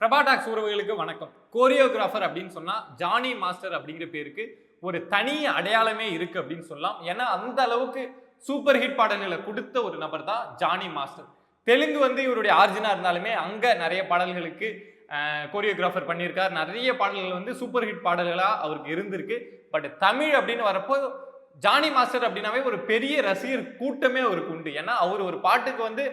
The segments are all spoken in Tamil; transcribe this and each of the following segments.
பிரபாடாக்ஸ் உறவுகளுக்கு வணக்கம். கோரியோகிராஃபர் அப்படின்னு சொன்னால் ஜானி மாஸ்டர் அப்படிங்கிற பேருக்கு ஒரு தனி அடையாளமே இருக்குது அப்படின்னு சொல்லலாம். ஏன்னா அந்த அளவுக்கு சூப்பர் ஹிட் பாடல்களை கொடுத்த ஒரு நபர் தான் ஜானி மாஸ்டர். தெலுங்கு வந்து இவருடைய ஆர்ஜினா இருந்தாலுமே அங்கே நிறைய பாடல்களுக்கு கோரியோகிராஃபர் பண்ணியிருக்கார். நிறைய பாடல்கள் வந்து சூப்பர் ஹிட் பாடல்களாக அவருக்கு இருந்திருக்கு. பட் தமிழ் அப்படின்னு வரப்போ ஜானி மாஸ்டர் அப்படின்னாவே ஒரு பெரிய ரசிகர் கூட்டமே அவருக்கு உண்டு. ஏன்னா அவர் ஒரு பாட்டுக்கு வந்து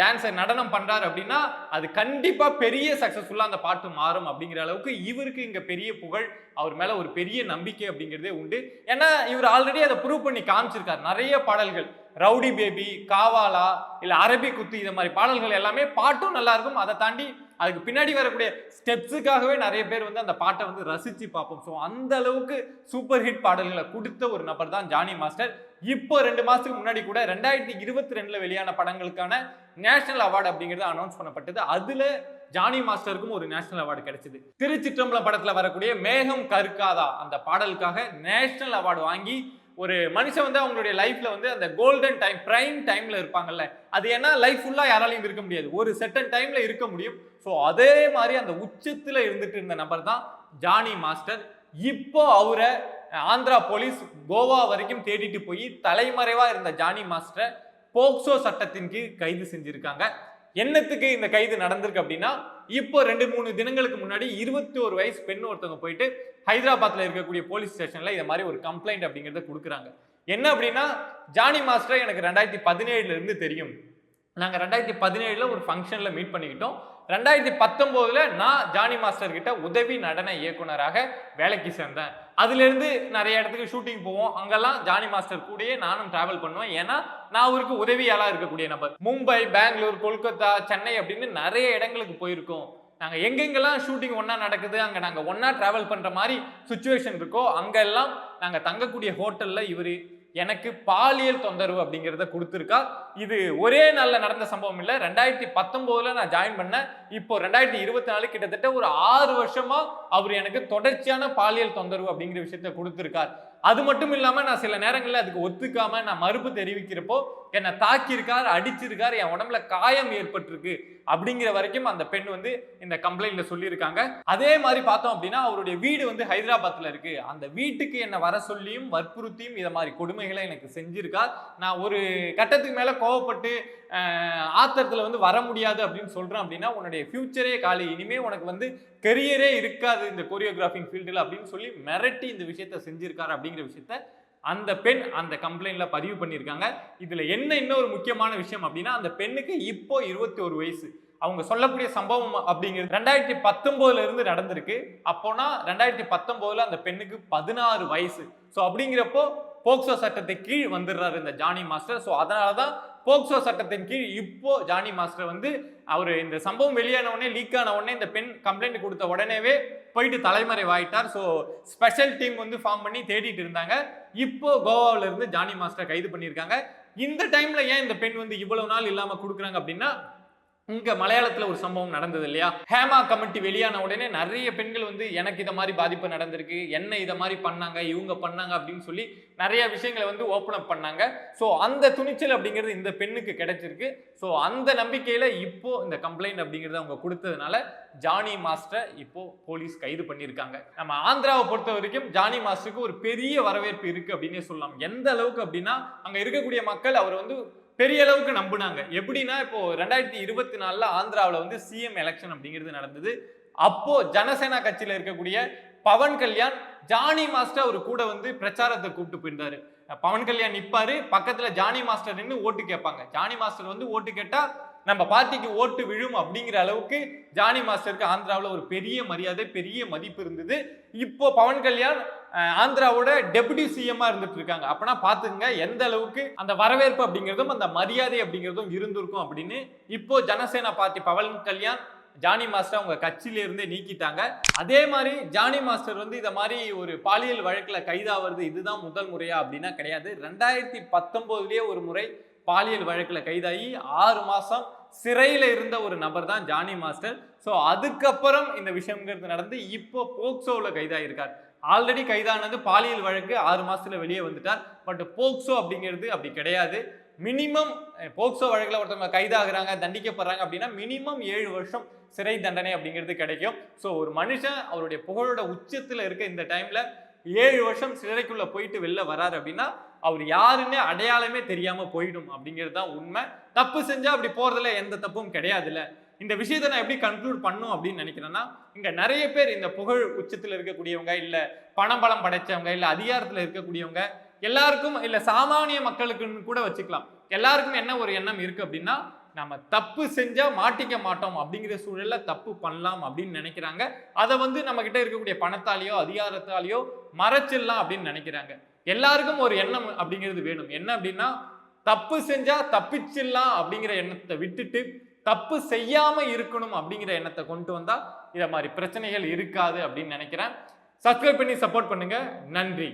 டான்ஸர் நடனம் பண்ணுறாரு அப்படின்னா அது கண்டிப்பாக பெரிய சக்ஸஸ்ஃபுல்லாக அந்த பாட்டு மாறும் அப்படிங்கிற அளவுக்கு இவருக்கு இங்கே பெரிய புகழ் அவர் மேலே ஒரு பெரிய நம்பிக்கை அப்படிங்கிறதே உண்டு. ஏன்னா இவர் ஆல்ரெடி அதை ப்ரூவ் பண்ணி காமிச்சிருக்காரு. நிறைய பாடல்கள். ரவுடி பேபி காவாலா இல்லை அரபி குத்து இந்த மாதிரி பாடல்கள் எல்லாமே பாட்டும் நல்லா இருக்கும். அதை தாண்டி அதுக்கு பின்னாடி வரக்கூடிய ஸ்டெப்ஸுக்காகவே நிறைய பேர் வந்து அந்த பாட்டை வந்து ரசித்து பார்ப்போம். ஸோ அந்த அளவுக்கு சூப்பர் ஹிட் பாடல்களை கொடுத்த ஒரு நபர் தான் ஜானி மாஸ்டர். இப்போ ரெண்டு மாதத்துக்கு முன்னாடி கூட ரெண்டாயிரத்தி இருபத்தி ரெண்டில் வெளியான படங்களுக்கான நேஷனல் அவார்டு அப்படிங்கிறது அனௌன்ஸ் பண்ணப்பட்டது. அதில் ஜானி மாஸ்டருக்கும் ஒரு நேஷனல் அவார்டு கிடைச்சது. திருச்சிற்றம்பலம் படத்தில் வரக்கூடிய மேகம் கருக்காதா அந்த பாடலுக்காக நேஷனல் அவார்டு வாங்கி ஒரு மனுஷன் வந்து அவங்களுடைய லைஃப்ல வந்து அந்த கோல்டன் டைம் பிரைம் டைம்ல இருப்பாங்கல்ல அது ஏன்னா லைஃப் ஃபுல்லா யாராலையும் இருக்க முடியாது. ஒரு செட்டன் டைம்ல இருக்க முடியும். ஸோ அதே மாதிரி அந்த உச்சத்துல இருந்துட்டு இருந்த நபர் தான் ஜானி மாஸ்டர். இப்போ அவரை ஆந்திரா போலீஸ் கோவா வரைக்கும் தேடிட்டு போய் தலைமறைவா இருந்த ஜானி மாஸ்டரை போக்சோ சட்டத்தின் கீழ் கைது செஞ்சிருக்காங்க. என்னத்துக்கு இந்த கைது நடந்திருக்கு அப்படின்னா இப்போ ரெண்டு மூணு தினங்களுக்கு முன்னாடி இருபத்தி ஒரு வயசு பெண் ஒருத்தவங்க போயிட்டு ஹைதராபாத்ல இருக்கக்கூடிய போலீஸ் ஸ்டேஷன்ல இதை மாதிரி ஒரு கம்ப்ளைண்ட் அப்படிங்கிறத கொடுக்குறாங்க. என்ன அப்படின்னா ஜானி மாஸ்டர் எனக்கு ரெண்டாயிரத்தி பதினேழுல இருந்து தெரியும். நாங்கள் ரெண்டாயிரத்தி பதினேழுல ஒரு ஃபங்க்ஷனில் மீட் பண்ணிக்கிட்டோம். ரெண்டாயிரத்தி பத்தொம்போதில் நான் ஜானி மாஸ்டர் கிட்ட உதவி நடன இயக்குனராக வேலைக்கு சேர்ந்தேன். அதுலேருந்து நிறைய இடத்துக்கு ஷூட்டிங் போவோம். அங்கெல்லாம் ஜானி மாஸ்டர் கூடயே நானும் டிராவல் பண்ணுவேன். ஏன்னா நான் அவருக்கு உதவியாளாக இருக்கக்கூடிய நபர். மும்பை பெங்களூர் கொல்கத்தா சென்னை அப்படின்னு நிறைய இடங்களுக்கு போயிருக்கோம். நாங்கள் எங்கெங்கெல்லாம் ஷூட்டிங் ஒன்றா நடக்குது அங்கே நாங்கள் ஒன்றா ட்ராவல் பண்ணுற மாதிரி சுச்சுவேஷன் இருக்கோ அங்கெல்லாம் நாங்கள் தங்கக்கூடிய ஹோட்டலில் இவர் எனக்கு பாலியல் தொந்தரவு அப்படிங்கிறத கொடுத்துருக்கா. இது ஒரே நாளில் நடந்த சம்பவம் இல்லை. ரெண்டாயிரத்தி பத்தொம்போதில் நான் ஜாயின் பண்ணேன். இப்போ ரெண்டாயிரத்தி இருபத்தி நாலு கிட்டத்தட்ட ஒரு ஆறு வருஷமாக அவர் எனக்கு தொடர்ச்சியான பாலியல் தொந்தரவு அப்படிங்கிற விஷயத்த கொடுத்துருக்கார். அது மட்டும் இல்லாமல் நான் சில நேரங்களில் அதுக்கு ஒத்துக்காமல் நான் மறுப்பு தெரிவிக்கிறப்போ என்னை தாக்கியிருக்கார் அடிச்சிருக்கார் என் உடம்புல காயம் ஏற்பட்டிருக்கு. அப்படிங்கிற வரைக்கும் அந்த பெண் வந்து இந்த கம்ப்ளைண்ட்ல சொல்லியிருக்காங்க. அதே மாதிரி பார்த்தோம் அப்படின்னா அவருடைய வீடு வந்து ஹைதராபாத்ல இருக்கு. அந்த வீட்டுக்கு என்னை வர சொல்லியும் வற்புறுத்தியும் இதை மாதிரி கொடுமைகளை எனக்கு செஞ்சிருக்கா? நான் ஒரு கட்டத்துக்கு மேல கோவப்பட்டு ஆத்திரத்தில் வந்து வர முடியாது அப்படின்னு சொல்றேன் அப்படின்னா உன்னுடைய ஃபியூச்சரே காலி. இனிமே உனக்கு வந்து கெரியரே இருக்காது இந்த கொரியோகிராஃபிங் ஃபீல்டில் அப்படின்னு சொல்லி மிரட்டி இந்த விஷயத்த செஞ்சிருக்காரு அப்படிங்கிற விஷயத்த அந்த பெண் அந்த கம்ப்ளைண்ட்ல பதிவு பண்ணியிருக்காங்க. இதுல என்ன இன்னொரு முக்கியமான விஷயம் அப்படின்னா அந்த பெண்ணுக்கு இப்போ இருபத்தி ஒரு வயசு. அவங்க சொல்லக்கூடிய சம்பவம் அப்படிங்கிறது ரெண்டாயிரத்தி பத்தொன்பதுல இருந்து நடந்திருக்கு. அப்போனா ரெண்டாயிரத்தி பத்தொன்பதுல அந்த பெண்ணுக்கு பதினாறு வயசு. ஸோ அப்படிங்கிறப்போ போக்சோ சட்டத்தை கீழ் வந்துடுறாரு இந்த ஜானி மாஸ்டர். ஸோ அதனால தான் போக்சோ சட்டத்தின் கீழ் இப்போ ஜானி மாஸ்டர் வந்து அவர் இந்த சம்பவம் வெளியான உடனே லீக் ஆன உடனே இந்த பெண் கம்ப்ளைண்ட் கொடுத்த உடனேவே போயிட்டு தலைமறைவாயிட்டார் ஸோ ஸ்பெஷல் டீம் வந்து ஃபார்ம் பண்ணி தேடிட்டு இருந்தாங்க. இப்போ கோவாவில் இருந்து ஜானி மாஸ்டர் கைது பண்ணியிருக்காங்க. இந்த டைம்ல ஏன் இந்த பெண் வந்து இவ்வளவு நாள் இல்லாமல் கொடுக்குறாங்க அப்படின்னா இங்க மலையாளத்துல ஒரு சம்பவம் நடந்தது இல்லையா? ஹேமா கமிட்டி வெளியான உடனே நிறைய பெண்கள் வந்து எனக்கு இதை மாதிரி பாதிப்பு நடந்திருக்கு என்ன இதை மாதிரி பண்ணாங்க இவங்க பண்ணாங்க அப்படின்னு சொல்லி நிறைய விஷயங்களை வந்து ஓப்பன் அப் பண்ணாங்க. ஸோ அந்த துணிச்சல் அப்படிங்கிறது இந்த பெண்ணுக்கு கிடைச்சிருக்கு. ஸோ அந்த நம்பிக்கையில இப்போ இந்த கம்ப்ளைண்ட் அப்படிங்கிறத அவங்க கொடுத்ததுனால ஜானி மாஸ்டரை இப்போ போலீஸ் கைது பண்ணியிருக்காங்க. நம்ம ஆந்திராவை பொறுத்த வரைக்கும் ஜானி மாஸ்டருக்கு ஒரு பெரிய வரவேற்பு இருக்கு அப்படின்னே சொல்லலாம். எந்த அளவுக்கு அப்படின்னா அங்க இருக்கக்கூடிய மக்கள் அவர் வந்து பெரிய அளவுக்கு நம்பினாங்க. எப்படின்னா இப்போ ரெண்டாயிரத்தி இருபத்தி நாலுல ஆந்திராவில் வந்து சிஎம் எலெக்ஷன் அப்படிங்கிறது நடந்தது. அப்போ ஜனசேனா கட்சியில இருக்கக்கூடிய பவன் கல்யாண் ஜானி மாஸ்டர் அவர் கூட வந்து பிரச்சாரத்தை கூப்பிட்டு போயிருந்தாரு. பவன் கல்யாண் நிப்பாரு பக்கத்துல ஜானி மாஸ்டர் நின்று ஓட்டு கேட்பாங்க. ஜானி மாஸ்டர் வந்து ஓட்டு கேட்டா நம்ம பார்ட்டிக்கு ஓட்டு விழும் அப்படிங்கிற அளவுக்கு ஜானி மாஸ்டருக்கு ஆந்திராவில் ஒரு பெரிய மரியாதை பெரிய மதிப்பு இருந்தது. இப்போ பவன் கல்யாண் ஆந்திராவோட டெபுட்டி சிஎம்மா இருந்துட்டு இருக்காங்க. அப்பனா பாத்துங்க எந்த அளவுக்கு அந்த வரவேற்பு அப்படிங்கிறதும் அந்த மரியாதை அப்படிங்கிறதும் இருந்திருக்கும் அப்படின்னு இப்போ ஜனசேனா பார்ட்டி பவன் கல்யாண் ஜானி மாஸ்டர் அவங்க கட்சியிலேருந்தே நீக்கிட்டாங்க. அதே மாதிரி ஜானி மாஸ்டர் வந்து இதை மாதிரி ஒரு பாலியல் வழக்கில் கைதாகிறது இதுதான் முதல் முறையா அப்படின்னா கிடையாது. ரெண்டாயிரத்தி பத்தொம்போதுலேயே ஒரு முறை பாலியல் வழக்கில் கைதாகி ஆறு மாதம் சிறையில் இருந்த ஒரு நபர் தான் ஜானி மாஸ்டர். ஸோ அதுக்கப்புறம் இந்த விஷயங்கிறது நடந்து இப்போ போக்சோவில் கைதாகிருக்கார் ஆல்ரெடி கைதானது பாலியல் வழக்கு ஆறு மாதத்தில் வெளியே வந்துட்டார். பட் போக்சோ அப்படிங்கிறது அப்படி கிடையாது. மினிமம் போக்சோ வழக்கில் ஒருத்தவங்க கைதாகிறாங்க தண்டிக்கப்படுறாங்க அப்படின்னா மினிமம் ஏழு வருஷம் சிறை தண்டனை அப்படிங்கிறது கிடைக்கும். ஸோ ஒரு மனுஷன் அவருடைய புகழோட உச்சத்தில் இருக்க இந்த டைமில் ஏழு வருஷம் சிறைக்குள்ள போயிட்டு வெளில வராரு அப்படின்னா அவர் யாருன்னே அடையாளமே தெரியாம போயிடும் அப்படிங்கிறது தான் உண்மை. தப்பு செஞ்சா அப்படி போறதுல எந்த தப்பும் கிடையாதுல்ல. இந்த விஷயத்தை நான் எப்படி கன்க்ளூட் பண்ணும் அப்படின்னு நினைக்கிறேன்னா இங்க நிறைய பேர் இந்த புகழ் உச்சத்தில் இருக்கக்கூடியவங்க இல்ல பணம் பலம் படைச்சவங்க இல்ல அதிகாரத்துல இருக்கக்கூடியவங்க எல்லாருக்கும் இல்ல சாமானிய மக்களுக்குன்னு கூட வச்சுக்கலாம். எல்லாருக்கும் என்ன ஒரு எண்ணம் இருக்கு அப்படின்னா நம்ம தப்பு செஞ்சா மாட்டிக்க மாட்டோம் அப்படிங்கிற சூழல்ல தப்பு பண்ணலாம் அப்படின்னு நினைக்கிறாங்க. அதை வந்து நம்ம கிட்ட இருக்கக்கூடிய பணத்தாலேயோ அதிகாரத்தாலேயோ மறைச்சிடலாம் அப்படின்னு நினைக்கிறாங்க. எல்லாருக்கும் ஒரு எண்ணம் அப்படிங்கிறது வேணும். என்ன அப்படின்னா தப்பு செஞ்சா தப்பிச்சிடலாம் அப்படிங்கிற எண்ணத்தை விட்டுட்டு தப்பு செய்யாம இருக்கணும் அப்படிங்கிற எண்ணத்தை கொண்டு வந்தா இதை மாதிரி பிரச்சனைகள் இருக்காது அப்படின்னு நினைக்கிறேன். சப்ஸ்கிரைப் பண்ணி சப்போர்ட் பண்ணுங்க. நன்றி.